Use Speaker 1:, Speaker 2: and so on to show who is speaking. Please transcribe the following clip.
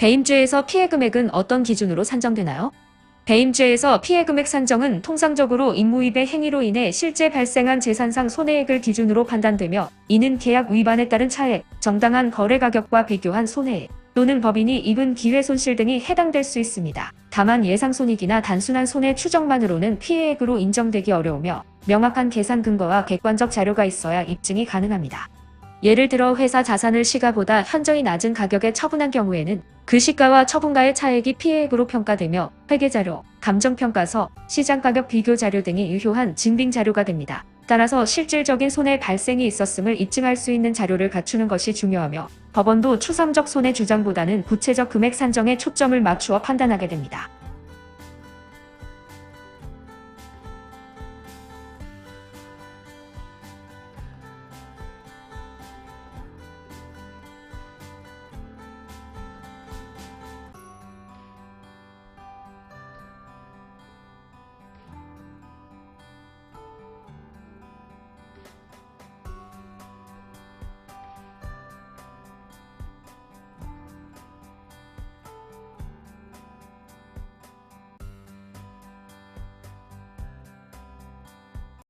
Speaker 1: 배임죄에서 피해 금액은 어떤 기준으로 산정되나요? 배임죄에서 피해 금액 산정은 통상적으로 임무위배 행위로 인해 실제 발생한 재산상 손해액을 기준으로 판단되며 이는 계약 위반에 따른 차액, 정당한 거래 가격과 비교한 손해액 또는 법인이 입은 기회 손실 등이 해당될 수 있습니다. 다만 예상 손익이나 단순한 손해 추정만으로는 피해액으로 인정되기 어려우며 명확한 계산 근거와 객관적 자료가 있어야 입증이 가능합니다. 예를 들어 회사 자산을 시가보다 현저히 낮은 가격에 처분한 경우에는 그 시가와 처분가의 차액이 피해액으로 평가되며 회계자료, 감정평가서, 시장가격 비교 자료 등이 유효한 증빙 자료가 됩니다. 따라서 실질적인 손해 발생이 있었음을 입증할 수 있는 자료를 갖추는 것이 중요하며 법원도 추상적 손해 주장보다는 구체적 금액 산정에 초점을 맞추어 판단하게 됩니다.